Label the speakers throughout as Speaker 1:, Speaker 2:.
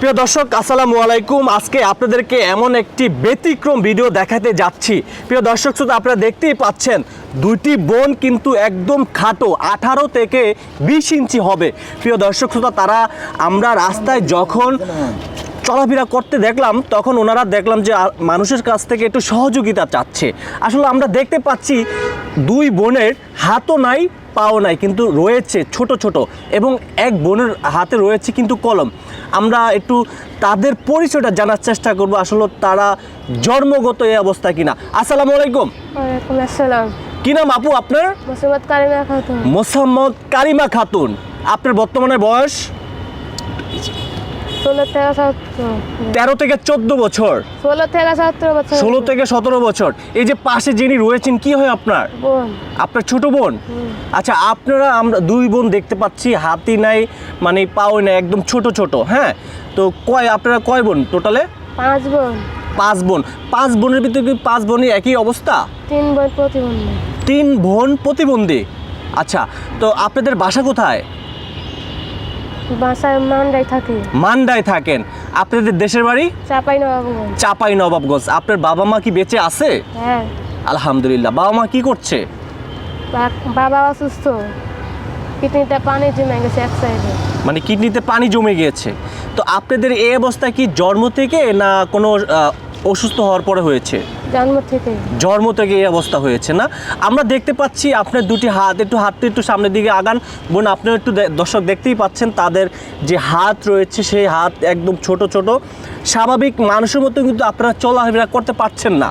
Speaker 1: প্রিয় দর্শক, আসসালামু আলাইকুম। আজকে আপনাদেরকে এমন একটি ব্যতিক্রম ভিডিও দেখাতে যাচ্ছি। প্রিয় দর্শক, শুধু আপনারা দেখতেই পাচ্ছেন, দুইটি বোন কিন্তু একদম খাটো, আঠারো থেকে বিশ ইঞ্চি হবে। প্রিয় দর্শক, শ্রোতা, তারা আমরা রাস্তায় যখন চলাফেরা করতে দেখলাম তখন ওনারা দেখলাম যে মানুষের কাছ থেকে একটু সহযোগিতা চাচ্ছে। আসলে আমরা দেখতে পাচ্ছি দুই বোনের হাতও নাই পাও নাই কিন্তু রয়েছে ছোট ছোট এবং এক বোনের হাতে রয়েছে কিন্তু কলম। আমরা একটু তাদের পরিচয়টা জানার চেষ্টা করব আসলে তারা জন্মগত এই অবস্থা কিনা। আসসালামু আলাইকুম।
Speaker 2: আসসালাম।
Speaker 1: কি নাম আপু আপনার?
Speaker 2: মুসিবত কারিমা খাতুন।
Speaker 1: মোসাম্মদ কারিমা খাতুন। আপনার বর্তমানে বয়স?
Speaker 2: ষোলো থেকে সতেরো
Speaker 1: তেরো থেকে চোদ্দ বছর।
Speaker 2: ষোলো থেকে সতেরো বছর।
Speaker 1: ষোলো থেকে সতেরো বছর। এই যে পাশে যিনি রয়েছেন কি হয় আপনার?
Speaker 2: বোন।
Speaker 1: আপনার ছোট বোন? আচ্ছা আপনারা আমরা দুই বোন দেখতে পাচ্ছি হাতি নাই মানে পাও নাই একদম ছোট ছোট হ্যাঁ? তো কয় আপনারা কয় বোন টোটালে?
Speaker 2: পাঁচ বোন।
Speaker 1: পাঁচ বোন। পাঁচ বোনের ভিতরে কি পাঁচ বোনই একই অবস্থা?
Speaker 2: তিন বোন প্রতিবন্ধী।
Speaker 1: তিন বোন প্রতিবন্ধী। আচ্ছা তো আপনাদের বাসা কোথায়?
Speaker 2: বাসায় মান্ডাই থাকি
Speaker 1: মান্ডায় থাকেন। আপনাদের দেশের বাড়ি?
Speaker 2: চাপাই নবাবগঞ্জ
Speaker 1: চাপাই নবাবগঞ্জ আপনার বাবা মা কি বেঁচে আছে?
Speaker 2: হ্যাঁ।
Speaker 1: আলহামদুলিল্লাহ। বাবা মা কি করছে?
Speaker 2: বাবা অসুস্থ। কিডনিটা পানি জমে গেছে এক সাইডে।
Speaker 1: মানে কিডনিতে পানি জমে গিয়েছে। তো আপনাদের এই অবস্থা কি জন্ম থেকে না কোনো অসুস্থ হওয়ার পরে হয়েছে?
Speaker 2: জন্ম থেকে।
Speaker 1: জন্ম থেকে এই অবস্থা হয়েছে না? আমরা দেখতে পাচ্ছি আপনার দুটি হাত একটু হাতটা একটু সামনের দিকে আগান। বোন আপনিও একটু দর্শক দেখতেই পাচ্ছেন তাদের যে হাত রয়েছে সেই হাত একদম ছোট ছোট। স্বাভাবিক মানুষের মতো কিন্তু আপনারা চলাফেরা করতে পারছেন না।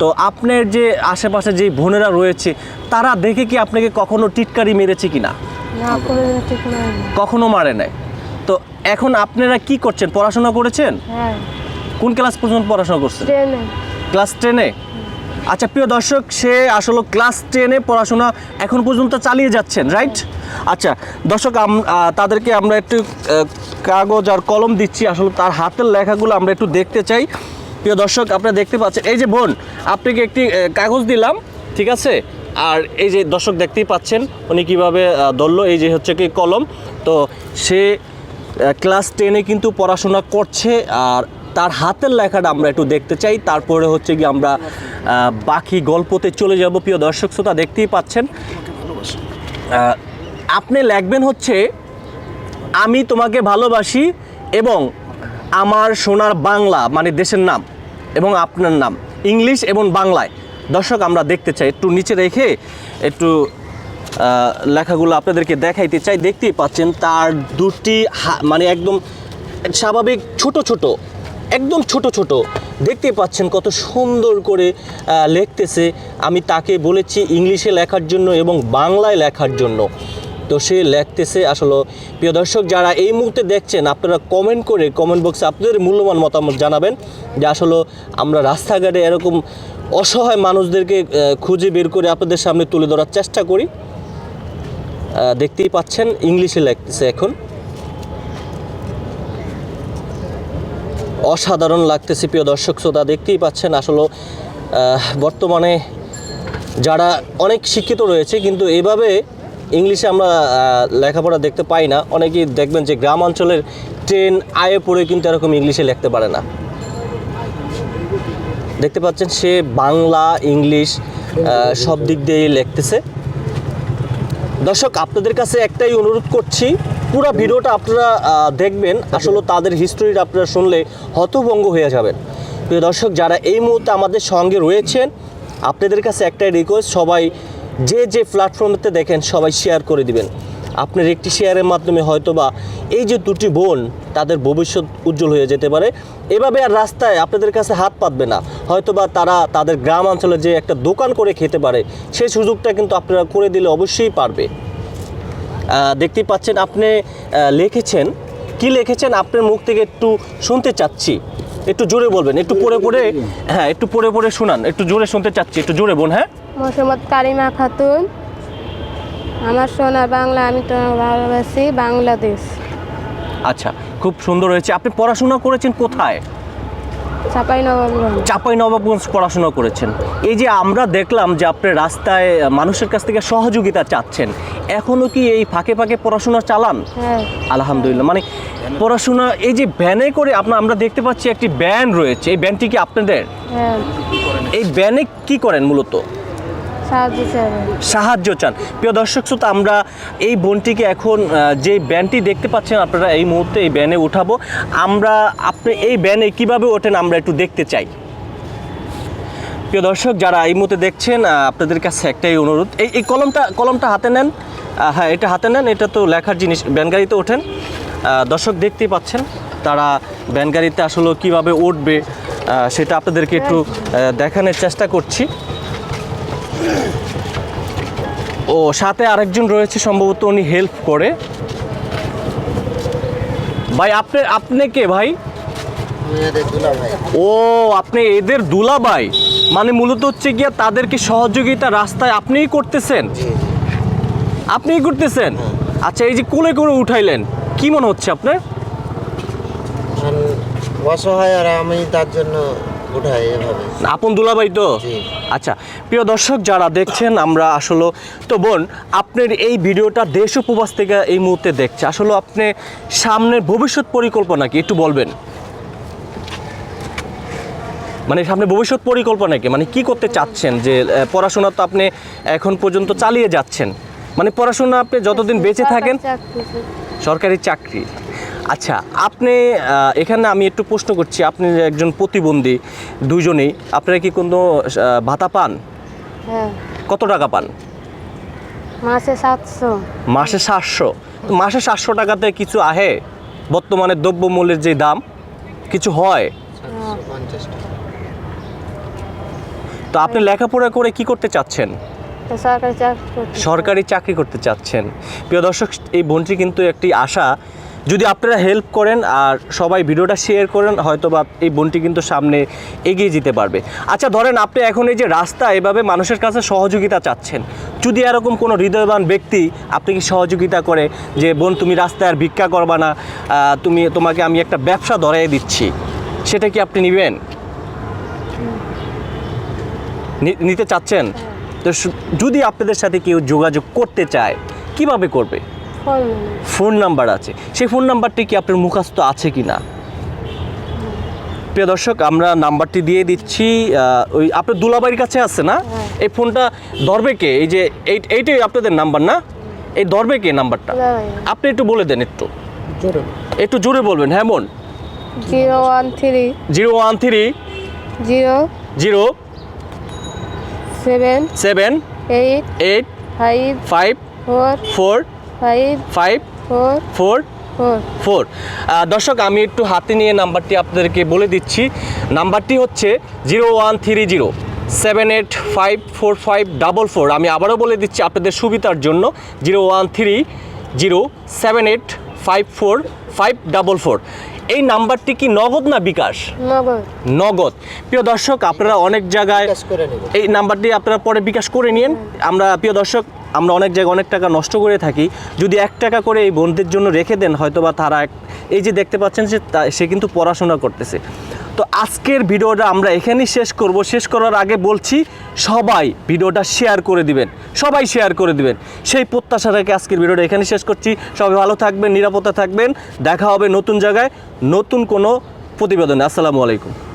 Speaker 1: তো আপনার যে আশেপাশে যে বোনেরা রয়েছে তারা দেখে কি আপনাকে কখনো টিটকারি মেরেছে কিনা? কখনো মারে নাই। তো এখন আপনারা কি করছেন? পড়াশোনা করেছেন?
Speaker 2: হ্যাঁ।
Speaker 1: কোন ক্লাস পর্যন্ত পড়াশোনা করছেন? ক্লাস টেনে? আচ্ছা প্রিয় দর্শক, সে আসলে ক্লাস টেনে পড়াশোনা এখন পর্যন্ত চালিয়ে যাচ্ছেন, রাইট? আচ্ছা দর্শক তাদেরকে আমরা একটু কাগজ আর কলম দিচ্ছি। আসলে তার হাতের লেখাগুলো আমরা একটু দেখতে চাই। প্রিয় দর্শক, আপনারা দেখতে পাচ্ছেন, এই যে বোন, আপনাকে একটি কাগজ দিলাম, ঠিক আছে? আর এই যে দর্শক দেখতেই পাচ্ছেন, উনি কীভাবে ধরলো, এই যে হচ্ছে কি কলম। তো সে ক্লাস টেনে কিন্তু পড়াশোনা করছে, আর তার হাতের লেখাটা আমরা একটু দেখতে চাই। তারপরে হচ্ছে কি আমরা বাকি গল্পতে চলে যাব। প্রিয় দর্শক শ্রোতা, দেখতেই পাচ্ছেন। আপনি লিখবেন হচ্ছে, আমি তোমাকে ভালোবাসি এবং আমার সোনার বাংলা মানে দেশের নাম এবং আপনার নাম, ইংলিশ এবং বাংলায়। দর্শক, আমরা দেখতে চাই। একটু নিচে রেখে একটু লেখাগুলো আপনাদেরকে দেখাইতে চাই। দেখতেই পাচ্ছেন, তার দুটি মানে একদম স্বাভাবিক ছোট ছোট একদম ছোট ছোট। দেখতে পাচ্ছেন কত সুন্দর করে লিখতেছে। আমি তাকে বলেছি ইংলিশে লেখার জন্য এবং বাংলায় লেখার জন্য। তো সে লিখতেছে আসলে, প্রিয় দর্শক, যারা এই মুহূর্তে দেখছেন, আপনারা কমেন্ট করে কমেন্ট বক্সে আপনাদের মূল্যবান মতামত জানাবেন যে আসলে আমরা রাস্তাঘাটে এরকম অসহায় মানুষদেরকে খুঁজে বের করে আপনাদের সামনে তুলে ধরার চেষ্টা করি। দেখতেই পাচ্ছেন, ইংলিশে লিখতেছে এখন। অসাধারণ লাগতেছে, প্রিয় দর্শক শ্রোতা, দেখতেই পাচ্ছেন আসলে বর্তমানে যারা অনেক শিক্ষিত রয়েছে, কিন্তু এভাবে ইংলিশে আমরা লেখাপড়া দেখতে পাই না। অনেকেই দেখবেন যে গ্রাম অঞ্চলের ট্রেন আয়ে পড়ে কিন্তু এরকম ইংলিশে লিখতে পারে না। দেখতে পাচ্ছেন সে বাংলা, ইংলিশ সব দিক দিয়েই লিখতেছে। দর্শক, আপনাদের কাছে একটাই অনুরোধ করছি পুরো ভিডিওটা আপনারা দেখবেন। আসলে তাদের হিস্টোরিটা আপনারা শুনলে হতভঙ্গ হয়ে যাবেন। প্রিয় দর্শক, যারা এই মুহূর্তে আমাদের সঙ্গে রয়েছেন, আপনাদের কাছে একটাই রিকোয়েস্ট সবাই যে যে প্ল্যাটফর্মেতে দেখেন, সবাই শেয়ার করে দিবেন। আপনার একটি শেয়ারের মাধ্যমে হয়তোবা এই যে দুটি বোন, তাদের ভবিষ্যৎ উজ্জ্বল হয়ে যেতে পারে। এভাবে আর রাস্তায় আপনাদের কাছে হাত পাতবে না। হয়তোবা তারা তাদের গ্রাম অঞ্চলে যে একটা দোকান করে খেতে পারে সেই সুযোগটা কিন্তু আপনারা করে দিলে অবশ্যই পারবে। দেখতেই পাচ্ছেন আপনি লিখেছেন। কি লিখেছেন? আপনার মুখ থেকে একটু শুনতে চাচ্ছি। একটু জোরে বলবেন একটু পড়ে পড়ে হ্যাঁ একটু পড়ে পড়ে শোনান একটু জোরে শুনতে চাচ্ছি একটু জোরে বোন হ্যাঁ।
Speaker 2: মোসাম্মদ কারিমা খাতুন আমার সোনার বাংলা আমি তো ভালোবাসি বাংলাদেশ।
Speaker 1: আচ্ছা খুব সুন্দর হয়েছে। আপনি পড়াশোনা করেছেন কোথায়?
Speaker 2: চাপাই নবাবগঞ্জ
Speaker 1: পড়াশোনা করেছেন। এই যে আমরা দেখলাম যে আপনি রাস্তায় মানুষের কাছ থেকে সহযোগিতা চাচ্ছেন এখনও কি এই ফাঁকে ফাঁকে পড়াশোনা চালান?
Speaker 2: হ্যাঁ।
Speaker 1: আলহামদুলিল্লাহ মানে পড়াশোনা এই যে ভ্যানে করে আপনার আমরা দেখতে পাচ্ছি একটি ব্যান রয়েছে। এই ব্যানটি কি আপনাদের?
Speaker 2: হ্যাঁ।
Speaker 1: এই ব্যানে কি করেন মূলত?
Speaker 2: সাহায্য
Speaker 1: সাহায্য চান। প্রিয় দর্শক শ্রোতা আমরা এই বোনটিকে এখন যে ব্যানটি দেখতে পাচ্ছেন আপনারা এই মুহূর্তে এই ব্যানে উঠাবো। আমরা আপনি এই ব্যানে কীভাবে ওঠেন আমরা একটু দেখতে চাই। প্রিয় দর্শক যারা এই মুহূর্তে দেখছেন আপনাদের কাছে একটাই অনুরোধ। এই এই কলমটা কলমটা হাতে নেন। হ্যাঁ এটা হাতে নেন। এটা তো লেখার জিনিস ব্যান গাড়িতে ওঠেন। দর্শক দেখতেই পাচ্ছেন তারা ব্যান গাড়িতে আসলে কীভাবে উঠবে সেটা আপনাদেরকে একটু দেখানোর চেষ্টা করছি। ও সাথে আরেকজন রয়েছে সম্ভবত উনি হেল্প করে। ভাই আপনি আপনি কে ভাই? ও আপনি এদের দুলাভাই। মানে মূলত হচ্ছে গিয়া তাদেরকে সহযোগিতা রাস্তায় আপনিই করতেছেন? আপনিই করতেছেন? আচ্ছা এই যে কোলে করে উঠাইলেন কি মনে হচ্ছে আপনার?
Speaker 3: অসহায় আর আমি তার জন্য
Speaker 1: আপন দুলাভাই তো? আচ্ছা প্রিয় দর্শক যারা দেখছেন আমরা আসলে তো বোন আপনার এই ভিডিওটা দেশ উপবাস থেকে এই মুহূর্তে দেখছে। আসলে আপনি সামনের ভবিষ্যৎ পরিকল্পনা কি? একটু বলবেন। মানে সামনে ভবিষ্যৎ পরিকল্পনা কি? মানে কি করতে চাচ্ছেন? যে পড়াশোনা তো আপনি এখন পর্যন্ত চালিয়ে যাচ্ছেন। মানে পড়াশোনা আপনি যতদিন বেঁচে থাকেন সরকারি চাকরি। আচ্ছা আপনি এখানে আমি একটু প্রশ্ন করছি। আপনি একজন প্রতিবন্ধী দুজনেই আপনারা কি কোনো ভাতা পান?
Speaker 2: হ্যাঁ।
Speaker 1: কত টাকা পান?
Speaker 2: মাসে সাতশো।
Speaker 1: মাসে সাতশো? মাসে সাতশো টাকাতে কিছু আহে? বর্তমানে দ্রব্যমূল্যের যে দাম কিছু হয়? তো আপনি লেখাপড়া করে কি করতে চাচ্ছেন?
Speaker 2: সরকারি চাকরি করতে
Speaker 1: সরকারি চাকরি করতে চাচ্ছেন। প্রিয় দর্শক এই বোনটি কিন্তু একটি আশা যদি আপনারা হেল্প করেন আর সবাই ভিডিওটা শেয়ার করেন হয়তো বা এই বোনটি কিন্তু সামনে এগিয়ে যেতে পারবে। আচ্ছা ধরেন আপনি এখন এই যে রাস্তা এভাবে মানুষের কাছে সহযোগিতা চাচ্ছেন। যদি এরকম কোনো হৃদয়বান ব্যক্তি আপনি কি সহযোগিতা করে যে বোন তুমি রাস্তায় আর ভিক্ষা করবা না তুমি তোমাকে আমি একটা ব্যবসা ধরাই দিচ্ছি। সেটা কি আপনি নেবেন? নিতে চাচ্ছেন? তো যদি আপনাদের সাথে কেউ যোগাযোগ করতে চায় কীভাবে করবে?
Speaker 2: ফোন
Speaker 1: নাম্বার আছে। সেই ফোন নাম্বারটি কি আপনার মুখস্থ আছে কি না? প্রিয় দর্শক আমরা নাম্বারটি দিয়ে দিচ্ছি ওই আপনার দুলাবাড়ির কাছে আছে না? এই ফোনটা ধরবে কে? এই যে এই এইটাই আপনাদের নাম্বার না? এই ধরবে কে নাম্বারটা? আপনি একটু বলে দেন একটু। একটু জোরে বলবেন হ্যাঁ বোন
Speaker 2: zero one three
Speaker 1: zero one three
Speaker 2: zero
Speaker 1: zero
Speaker 2: seven
Speaker 1: seven
Speaker 2: eight
Speaker 1: eight
Speaker 2: five
Speaker 1: five
Speaker 2: four
Speaker 1: four
Speaker 2: five
Speaker 1: five
Speaker 2: four
Speaker 1: four দর্শক আমি একটু হাতে নিয়ে নাম্বারটি আপনাদেরকে বলে দিচ্ছি। নাম্বারটি হচ্ছে zero one three zero seven eight five four five double four. আমি আবারও বলে দিচ্ছি আপনাদের সুবিধার জন্য zero one three zero seven eight five four five double four. এই নাম্বারটি কি নগদ না বিকাশ?
Speaker 2: নগদ।
Speaker 1: নগদ। প্রিয় দর্শক আপনারা অনেক জায়গায় এই নাম্বারটি আপনারা পরে বিকাশ করে নিন। আমরা প্রিয় দর্শক আমরা অনেক জায়গায় অনেক টাকা নষ্ট করে থাকি। যদি এক টাকা করে এই বোনদের জন্য রেখে দেন হয়তো বা তারা এই যে দেখতে পাচ্ছেন যে সে কিন্তু পড়াশোনা করতেছে। তো আজকের ভিডিওটা আমরা এখানেই শেষ করব। শেষ করার আগে বলছি, সবাই ভিডিওটা শেয়ার করে দিবেন। সবাই শেয়ার করে দিবেন। সেই প্রত্যাশা আজকের ভিডিওটা এখানে শেষ করছি। সবাই ভালো থাকবেন নিরাপত্তা থাকবেন। দেখা হবে নতুন জায়গায়, নতুন কোনো প্রতিবেদনে। আসসালামু আলাইকুম।